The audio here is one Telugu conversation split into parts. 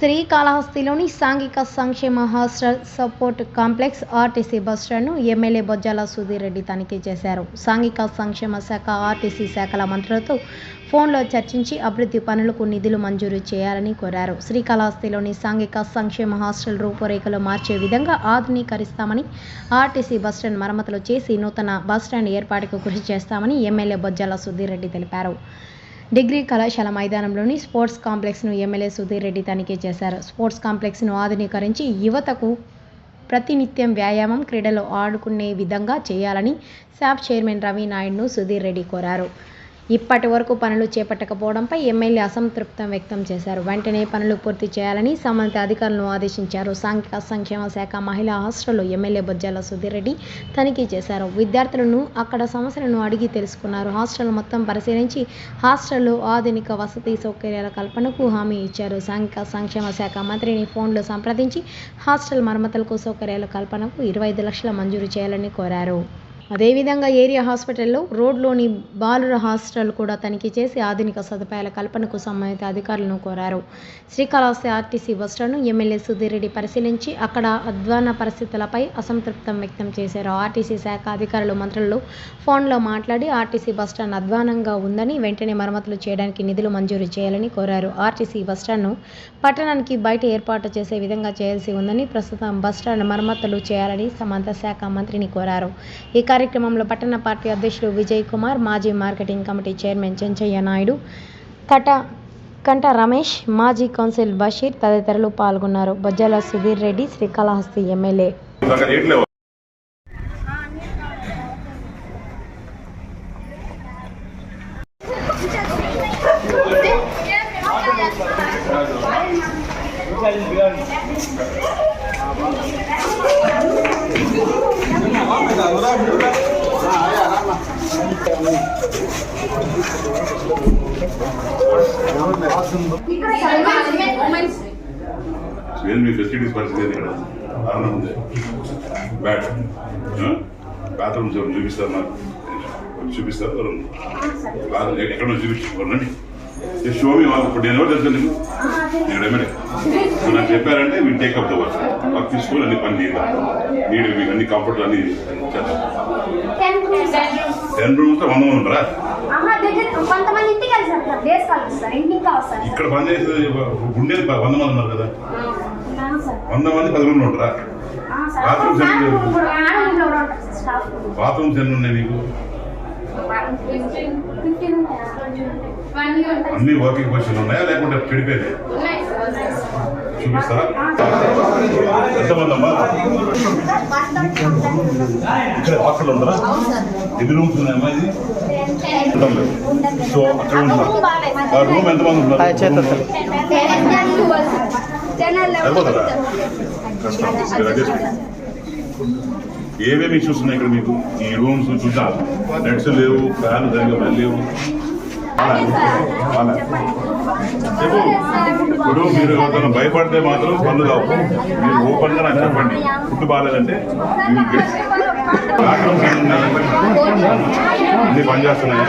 శ్రీకాళహస్తిలోని సాంఘిక సంక్షేమ హాస్టల్ సపోర్ట్ కాంప్లెక్స్ ఆర్టీసీ బస్టాండ్ను ఎమ్మెల్యే బొజ్జాల సుధీర్ రెడ్డి తనిఖీ చేశారు. సాంఘిక సంక్షేమ శాఖ ఆర్టీసీ శాఖల మంత్రులతో ఫోన్లో చర్చించి అభివృద్ధి పనులకు నిధులు మంజూరు చేయాలని కోరారు. శ్రీకాళహస్తిలోని సాంఘిక సంక్షేమ హాస్టల్ రూపురేఖలు మార్చే విధంగా ఆధునీకరిస్తామని ఆర్టీసీ బస్టాండ్ మరమ్మతులు చేసి నూతన బస్టాండ్ ఏర్పాటుకు కృషి చేస్తామని ఎమ్మెల్యే బొజ్జాల సుధీర్ రెడ్డి తెలిపారు. డిగ్రీ కళాశాల మైదానంలోని స్పోర్ట్స్ కాంప్లెక్స్ను ఎమ్మెల్యే సుధీర్ రెడ్డి తనిఖీ చేశారు. స్పోర్ట్స్ కాంప్లెక్స్ను ఆధునీకరించి యువతకు ప్రతినిత్యం వ్యాయామం క్రీడలు ఆడుకునే విధంగా చేయాలని శాప్ చైర్మన్ రవి నాయుడును సుధీర్ రెడ్డి కోరారు. ఇప్పటి వరకు పనులు చేపట్టకపోవడంపై ఎమ్మెల్యే అసంతృప్తం వ్యక్తం చేశారు. వెంటనే పనులు పూర్తి చేయాలని సంబంధిత అధికారులను ఆదేశించారు. సాంఘిక సంక్షేమ శాఖ మహిళా హాస్టల్లో ఎమ్మెల్యే బొజ్జాల సుధీర్ రెడ్డి తనిఖీ చేశారు. విద్యార్థులను అక్కడ సమస్యలను అడిగి తెలుసుకున్నారు. హాస్టల్ మొత్తం పరిశీలించి హాస్టల్లో ఆధునిక వసతి సౌకర్యాల కల్పనకు హామీ ఇచ్చారు. సాంఘిక సంక్షేమ శాఖ మంత్రిని ఫోన్లో సంప్రదించి హాస్టల్ మరమ్మతులకు సౌకర్యాల కల్పనకు ఇరవై ఐదు లక్షల మంజూరు చేయాలని కోరారు. అదేవిధంగా ఏరియా హాస్పిటల్లో రోడ్లోని బాలుర హాస్టల్ కూడా తనిఖీ చేసి ఆధునిక సదుపాయాల కల్పనకు సంబంధిత అధికారులను కోరారు. శ్రీకాళహస్తి ఆర్టీసీ బస్టాండ్ను ఎమ్మెల్యే సుధీర్ రెడ్డి పరిశీలించి అక్కడ అధ్వాన పరిస్థితులపై అసంతృప్తం వ్యక్తం చేశారు. ఆర్టీసీ శాఖ అధికారులు మంత్రులు ఫోన్లో మాట్లాడి ఆర్టీసీ బస్టాండ్ అధ్వానంగా ఉందని వెంటనే మరమ్మతులు చేయడానికి నిధులు మంజూరు చేయాలని కోరారు. ఆర్టీసీ బస్టాండ్ను పట్టణానికి బయట ఏర్పాటు చేసే విధంగా చేయాల్సి ఉందని ప్రస్తుతం బస్టాండ్ మరమ్మతులు చేయాలని సంబంధిత శాఖ మంత్రిని కోరారు. ఇక కార్యక్రమంలో పట్టణ పార్టీ అధ్యక్షులు విజయ్ కుమార్ మాజీ marketing committee chairman Chenchaiah Naidu కట కంట రమేష్ మాజీ కౌన్సిల్ బషీర్ తదితరులు పాల్గొన్నారు. బొజ్జల సుధీర్ రెడ్డి శ్రీకాళహస్తి ఎమ్మెల్యే. పరిస్థితి ఇక్కడ. దారుణం ఉంది. బ్యాడ్ బాత్రూమ్ చూపిస్తారు నాకు చూపిస్తారు ఎవరు? ఎక్కడ చూపించుకోండి షో మీ వాళ్ళు ఇప్పుడు నేను ఎవరు తెలుసు నీకు? నేను ఎమ్మెల్యే నువ్వు నాకు చెప్పారంటే మీరు టేకప్ ద వర్క్ వర్క్ తీసుకొని అన్ని పని చేయాలి నీడు మీకు అన్ని కంఫర్ట్ అన్ని టెన్ రూమ్స్ వంద మంది సార్. ఇక్కడ పని చేసేది ప- వంద మంది ఉన్నారు కదా. వంద మంది పది మంది సార్. బాత్రూమ్స్ ఎన్ని ఉంటారు బాత్రూమ్స్ ఎన్ని ఉన్నాయి ఉంటాయి అన్ని వర్కింగ్ పొజిషన్ ఉన్నాయా? లేకుంటే సార్ చూపిస్తారా? ఎంతమంది అమ్మా ఇక్కడ హాస్టల్ ఉందా ఎన్ని రూమ్స్ ఉన్నాయమ్మా ఇది? ఉండడం లేదు. సో అక్కడ ఉంటారు రూమ్ ఎంతమంది ఉన్నారు? ఏమేమి ఇష్యూస్ ఉన్నాయి ఇక్కడ మీకు? ఈ రూమ్స్ చూసా నెట్స్ లేవు ఫ్యాన్ సరిగ్గా పని లేవు. చెప్పు. ఇప్పుడు మీరు ఎవరికైనా భయపడితే మాత్రం పనులు కావు. మీరు ఓపెన్గా నాకు చెప్పండి. ఫుడ్ బాగాలేదంటే? అన్ని పని చేస్తున్నాయా?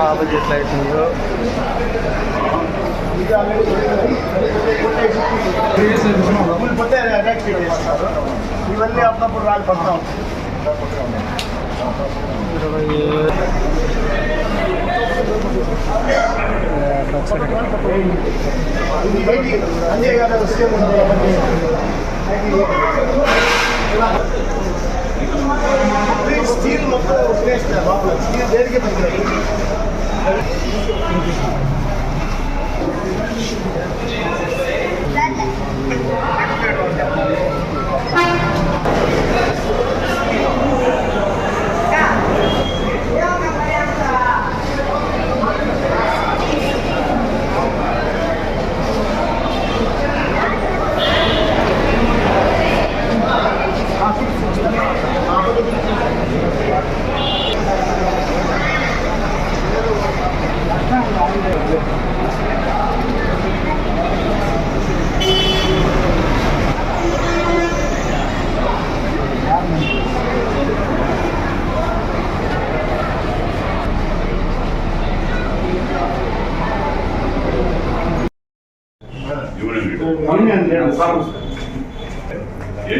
ఆపది ఎట్లా అవుతుందో ఇవన్నీ అప్పుడప్పుడు రాళ్ళు పడతా ఉంటాయి ఇరవై ఇది బయటికి అంజయ్ గారు స్కీమ్ ఉంది కాబట్టి ఇది స్టీల్ మొత్తం ఉపయోగిస్తారు లోపల స్టీల్ దేనికి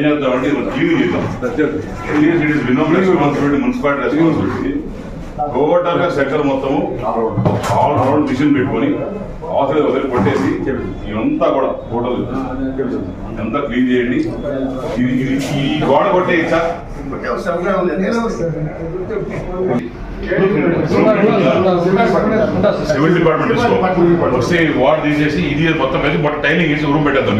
పనికిరాదు ఏం చేద్దామంటే క్లీన్ చేద్దాం ఇట్ ఇస్ వినోమ్ రెస్పాన్సిబిలిటీ మున్సిపాలిటీ రెస్పాన్సిబిలిటీ టోటల్గా సెక్టర్ మొత్తము ఆల్ రౌండ్ మిషన్ పెట్టుకొని అవసరం వదిలి కొట్టేసి ఇదంతా కూడా టోటల్ అంతా క్లీన్ చేయండి. ఇది ఈ గోడ కొట్టేయచ్చా సివిల్ డిపార్ట్మెంట్ వస్తే వార్డ్ తీసేసి ఇది మొత్తం మొత్తం టైలింగ్ వేసి రూమ్ పెట్టేద్దాం.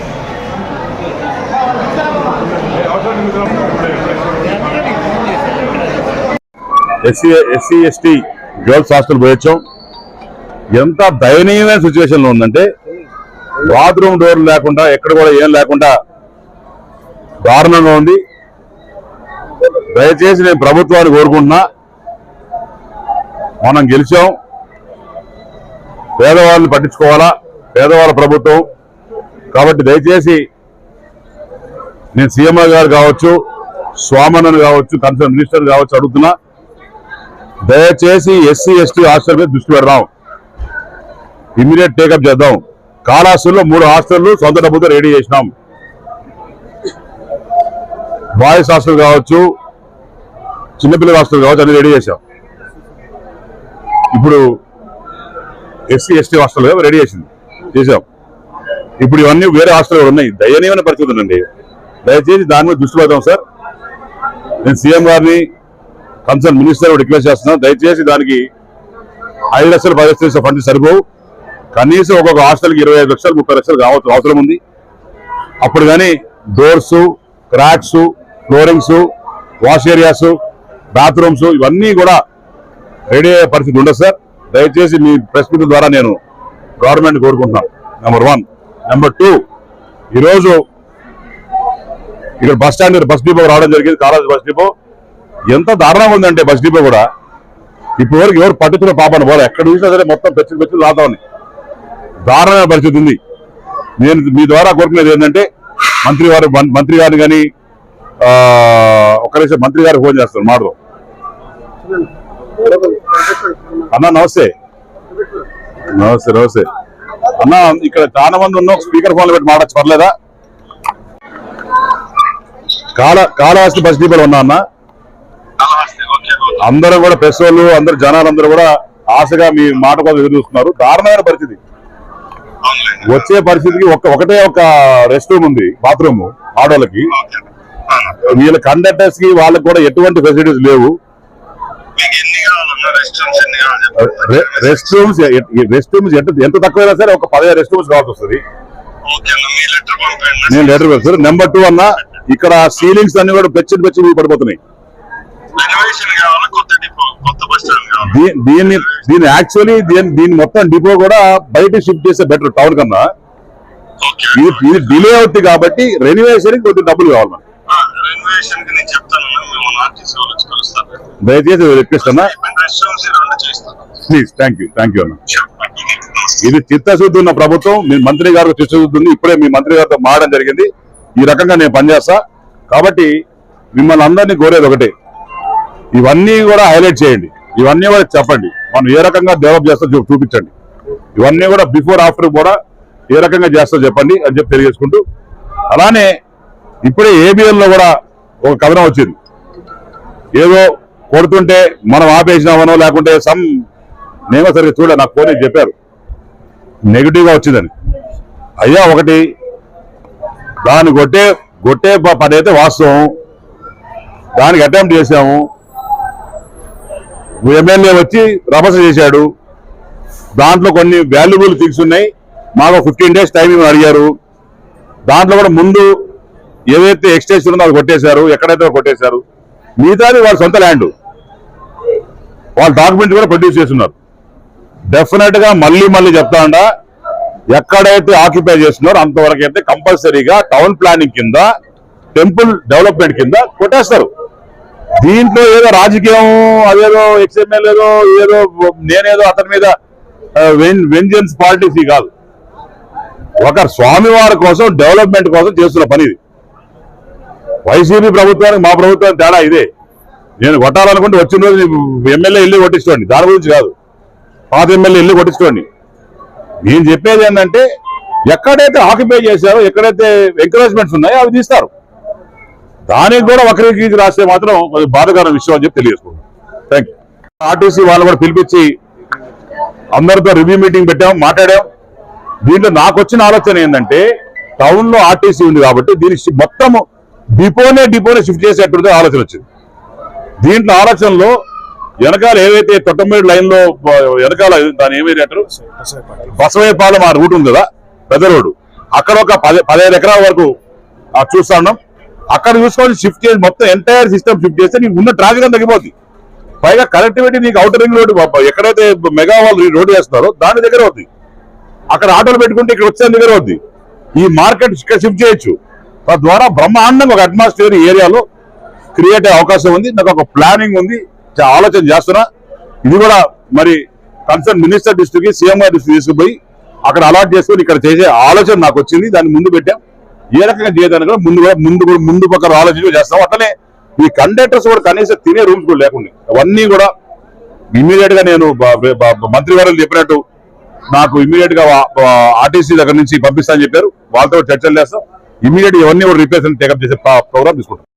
SC SC ST girls hostel పోయొచ్చాం. ఎంత దయనీయమైన సిచ్యువేషన్లో ఉందంటే బాత్రూమ్ డోర్ లేకుండా ఎక్కడ కూడా ఏం లేకుండా దారుణంగా ఉంది. దయచేసి నేను ప్రభుత్వాన్ని కోరుకుంటున్నా. మనం గెలిచాం. పేదవాళ్ళని పట్టించుకోవాలా? పేదవాళ్ళ ప్రభుత్వం. కాబట్టి దయచేసి నేను సీఎంఐ గారు కావచ్చు స్వామనన్ కావచ్చు కన్సర్న్ మినిస్టర్ కావచ్చు అడుగుతున్నా. దయచేసి ఎస్సీ ఎస్టీ హాస్టల్ మీద దృష్టి పెడదాం. ఇమీడియట్ టేకప్ చేద్దాం. కాళాస్త్రుల్లో మూడు హాస్టళ్ళు సొంత డబ్బుతో రెడీ చేసినాం. బాయ్స్ హాస్టల్ కావచ్చు చిన్నపిల్లల హాస్టల్ కావచ్చు అన్ని రెడీ చేశాం. ఇప్పుడు ఎస్సీ ఎస్టీ హాస్టల్ రెడీ చేసింది. చేసాం ఇప్పుడు ఇవన్నీ వేరే హాస్టల్ ఉన్నాయి. దయనీయమైన పరిస్థితి ఉందండి దయచేసి దాని మీద దృష్టి పెడదాం సార్. నేను సీఎం గారిని కన్సర్న్ మినిస్టర్ రిక్వెస్ట్ చేస్తున్నాను దయచేసి దానికి ఐదు లక్షలు పది లక్షలు ఫండ్ సరిపోవు. కనీసం ఒక్కొక్క హాస్టల్కి ఇరవై ఐదు లక్షలు ముప్పై లక్షలు కావచ్చు అవసరం ఉంది. అప్పుడు కానీ doors cracks floorings wash areas bathrooms ఇవన్నీ కూడా రెడీ అయ్యే పరిస్థితి ఉండదు సార్. దయచేసి మీ ప్రెస్ మీట్ ద్వారా నేను గవర్నమెంట్ కోరుకుంటున్నాను. నెంబర్ వన్ నెంబర్ టూ ఈరోజు ఇక్కడ బస్ స్టాండ్ బస్ డిపో రావడం జరిగింది. College bus depot. ఎంత దారుణంగా ఉందంటే బస్ డిపో కూడా. ఇప్పటి వరకు ఎవరు పట్టుకున్న పాపను పోలే. ఎక్కడ చూసినా సరే మొత్తం పెచ్చులు పెచ్చులు రాతా ఉన్నాయి. దారుణమైన పరిస్థితి ఉంది. నేను మీ ద్వారా కోరుకునేది ఏంటంటే మంత్రి వారు మంత్రి గారిని కానీ ఒక్క నిమిషం మంత్రి గారికి ఫోన్ చేస్తారు మాటలు. అన్న నమస్తే. నమస్తే నమస్తే. అన్న ఇక్కడ చాలా మంది ఉన్నాం స్పీకర్ ఫోన్లో పెట్టి మాట్లాడచ్చు పర్లేదా? కాళ కాళహస్తి బస్ డిపోలో ఉన్నా అన్న. అందరూ కూడా ప్రెస్ వాళ్ళు అందరు జనాలందరూ కూడా ఆశగా మీ మాట కోసం ఎదురు చూస్తున్నారు. దారుణమైన పరిస్థితి. వచ్చే పరిస్థితికి ఒక ఒకటే ఒక రెస్ట్ రూమ్ ఉంది బాత్రూమ్ ఆడోళ్ళకి. వీళ్ళ కండక్టర్స్కి వాళ్ళకి కూడా ఎటువంటి ఫెసిలిటీస్ లేవు. రెస్ట్ రూమ్స్ రెస్ట్ రూమ్స్ ఎంత ఎంత తక్కువైనా సరే ఒక పదిహేను రెస్ట్ రూమ్స్ కావాల్సి వస్తుంది. నేను లెటర్ పెడతాను నెంబర్ టూ అన్న ఇక్కడ సీలింగ్స్ అన్ని కూడా పెచ్చి పెచ్చి పడిపోతున్నాయి. దీన్ని యాక్చువల్లీ దీని దీని మొత్తం డిపో కూడా బయట షిఫ్ట్ చేస్తే బెటర్ టౌన్ కన్నా. ఇది డిలే అవుతుంది కాబట్టి రెన్యువేషన్కి కొద్దిగా డబ్బులు కావాలి మనకి. దయచేసి రిక్వెస్ట్ అన్న. Please thank you thank you అన్న. ఇది చిత్తశుద్ధి ఉన్న ప్రభుత్వం. మీ మంత్రి గారికి చిత్తశుద్ధి ఉంది. ఇప్పుడే మీ మంత్రి గారితో మారడం జరిగింది. ఈ రకంగా నేను పనిచేస్తా. కాబట్టి మిమ్మల్ని అందరినీ కోరేది ఒకటే. ఇవన్నీ కూడా హైలైట్ చేయండి. ఇవన్నీ కూడా చెప్పండి. మనం ఏ రకంగా డెవలప్ చేస్తా చూపించండి. ఇవన్నీ కూడా బిఫోర్ ఆఫ్టర్ కూడా ఏ రకంగా చేస్తా చెప్పండి అని చెప్పి తెలియజేసుకుంటూ. అలానే ఇప్పుడే ఏబిఎల్లో కూడా ఒక కథనం వచ్చింది. ఏదో కొడుతుంటే మనం ఆపేసినామనో లేకుంటే సమ్ నేమో సరిగ్గా చూడ నాకు ఫోన్ చెప్పారు. నెగిటివ్గా వచ్చిందని. అయ్యా ఒకటి దాన్ని కొట్టే కొట్టే పని అయితే వాస్తవం. దానికి అటెంప్ట్ చేసాము ఎమ్మెల్యే వచ్చి రభస చేశాడు. దాంట్లో కొన్ని వాల్యుబుల్ థింగ్స్ ఉన్నాయి. మాకు ఫిఫ్టీన్ డేస్ టైం అడిగారు. దాంట్లో కూడా ముందు ఏదైతే ఎక్స్టెన్షన్ ఉందో అది కొట్టేశారు. ఎక్కడైతే కొట్టేశారు. మిగతాది వాళ్ళ సొంత ల్యాండ్. వాళ్ళ డాక్యుమెంట్ కూడా ప్రొడ్యూస్ చేస్తున్నారు. డెఫినెట్గా మళ్ళీ మళ్ళీ చెప్తా ఉండ ఎక్కడైతే ఆక్యుపై చేస్తున్నారో అంతవరకు అయితే కంపల్సరీగా టౌన్ ప్లానింగ్ కింద టెంపుల్ డెవలప్మెంట్ కింద కొట్టేస్తారు. దీంట్లో ఏదో రాజకీయం అదేదో ఎక్స్ఎంఎల్ ఏదో ఏదో నేనేదో అతని మీద వెంజన్స్ పాలిటిక్స్ కాదు. ఒక స్వామివారి కోసం డెవలప్మెంట్ కోసం చేస్తున్న పని ఇది. వైసీపీ ప్రభుత్వానికి మా ప్రభుత్వానికి తేడా ఇదే. నేను కొట్టాలనుకుంటే వచ్చిన రోజు ఎమ్మెల్యే ఇల్లు కొట్టించుకోండి. దాని గురించి కాదు. పాత ఎమ్మెల్యే ఇల్లు కొట్టించుకోండి. నేను చెప్పేది ఏంటంటే ఎక్కడైతే ఆక్యుపై చేశారో ఎక్కడైతే ఎంకరేజ్మెంట్స్ ఉన్నాయో అవి తీస్తారు. దానికి కూడా వక్రీకరించి రాస్తే మాత్రం అది బాధకర విషయం అని చెప్పి తెలియజేసుకుంటాం థ్యాంక్ యూ ఆర్టీసీ వాళ్ళు కూడా పిలిపించి అందరితో రివ్యూ మీటింగ్ పెట్టాం మాట్లాడాం. దీంట్లో నాకు వచ్చిన ఆలోచన ఏంటంటే టౌన్లో ఆర్టీసీ ఉంది కాబట్టి దీని మొత్తం డిపోనే డిపోనే షిఫ్ట్ చేసేటువంటి ఆలోచన వచ్చింది. దీంట్లో ఆలోచనలో వెనకాల ఏవైతే తొట్టమేడు లైన్లో వెనకాల దాని ఏమైనా అంటారు? బసవయ్యపాలెం ఆ రూట్ ఉంది కదా పెద్ద రోడ్డు అక్కడ ఒక పది పదిహేను ఎకరాల వరకు చూస్తా ఉన్నాం. అక్కడ చూసుకొని షిఫ్ట్ చేసి మొత్తం ఎంటైర్ సిస్టమ్ షిఫ్ట్ చేస్తే నీకు ఉన్న ట్రాఫిక్ అంతా తగ్గిపోద్ది పైగా కనెక్టివిటీ నీకు అవుటర్ రింగ్ రోడ్డు ఎక్కడైతే మెగా వాళ్ళు రోడ్డు వేస్తున్నారో దాని దగ్గర అవుతుంది అక్కడ ఆటోలు పెట్టుకుంటే ఇక్కడ వచ్చే దగ్గర అవుద్ది. ఈ మార్కెట్ ఇక్కడ షిఫ్ట్ చేయొచ్చు. తద్వారా బ్రహ్మాండంగా ఒక అట్మాస్ఫియర్ ఏరియాలో క్రియేట్ అయ్యే అవకాశం ఉంది. నాకు ఒక ప్లానింగ్ ఉంది. ఆలోచన చేస్తున్నా. ఇది కూడా మరి కన్సర్న్ మినిస్టర్ డిస్ట్రిక్ట్ సీఎం గారి దృష్టికి తీసుకుపోయి అక్కడ అలాట్ చేసుకొని ఇక్కడ చేసే ఆలోచన నాకు వచ్చింది. దాన్ని ముందు పెట్టాం. ఏ రకంగా చేయడానికి కూడా ముందు ముందు కూడా ముందు పక్కన ఆలోచించి చేస్తాం. అట్లనే ఈ కండక్టర్స్ కూడా కనీసం తినే రూమ్స్ కూడా లేకుండా. అవన్నీ కూడా ఇమీడియట్గా నేను మంత్రి గారు చెప్పినట్టు నాకు ఇమీడియట్గా ఆర్టీసీ దగ్గర నుంచి పంపిస్తా అని చెప్పారు. వాళ్ళతో చర్చలు చేస్తాం. ఇమీడియట్ ఇవన్నీ కూడా రిపేర్స్ టేకప్ చేసే ప్రోగ్రామ్ తీసుకుంటాం.